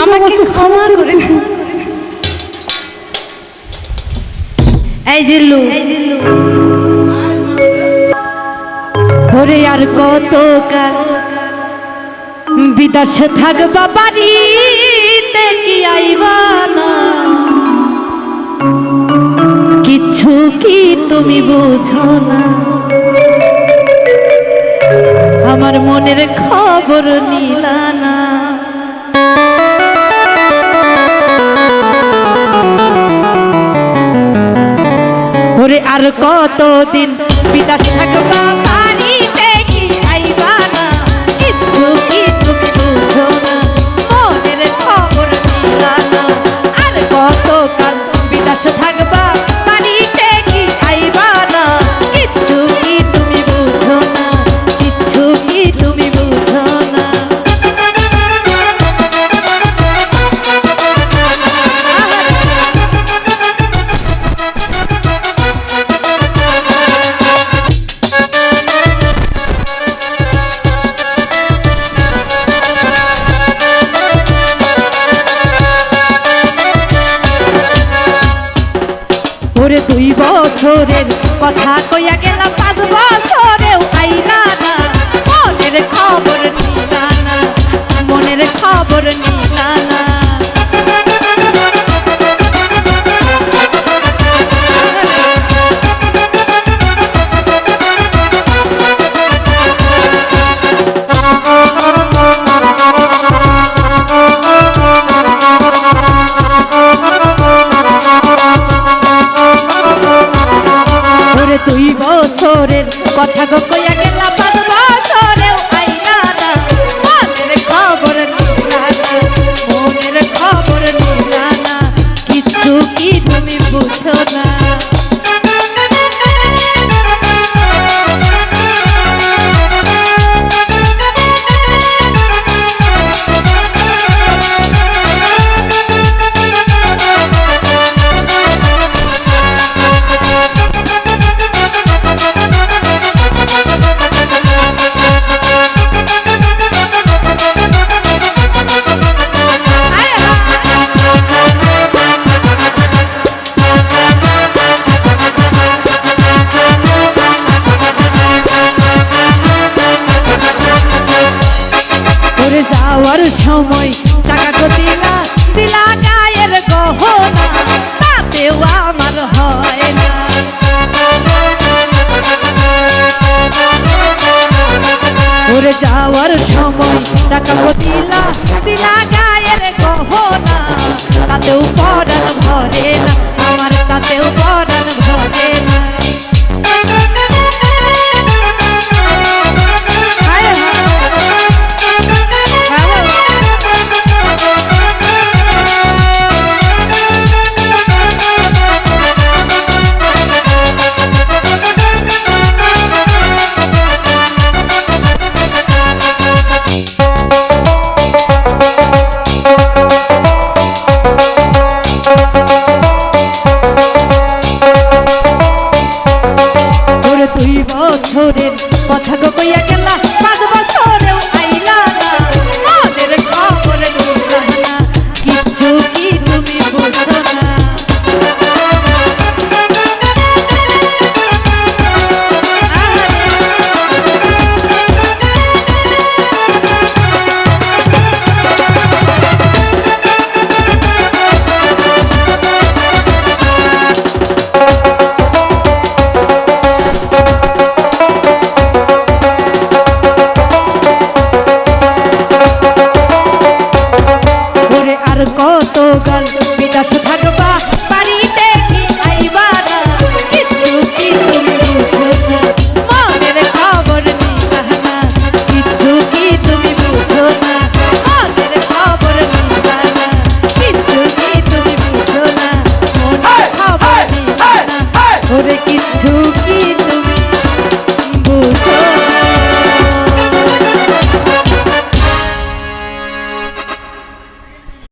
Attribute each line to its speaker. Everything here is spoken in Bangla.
Speaker 1: আমাকে ক্ষমা করে দিন। এই জিল্লু ওরে আর কত বিদেশে থাকবা বাড়িতে কি আইবা না? কিছু কি তুমি বুঝো না? আমার মনের খবর নিলা না। ওরে আর কতদিন বিদাস থাকবা ওরে দুই বছরের কথা কইয়া গেলাম, পাঁচ বছরেও আইলা না। মনের খবর নিলা না, মনের খবর নিলা না। যাওয়ার সময় টাকা তো দিলা দিলা গায়ের গহনা, তাতেও আমার হয় না। ওরে যাওয়ার সময় টাকা তো দিলা দিলা গায়ের গহনা, তাতেও পরান ভরে না। বছরের কথা গো কইয়া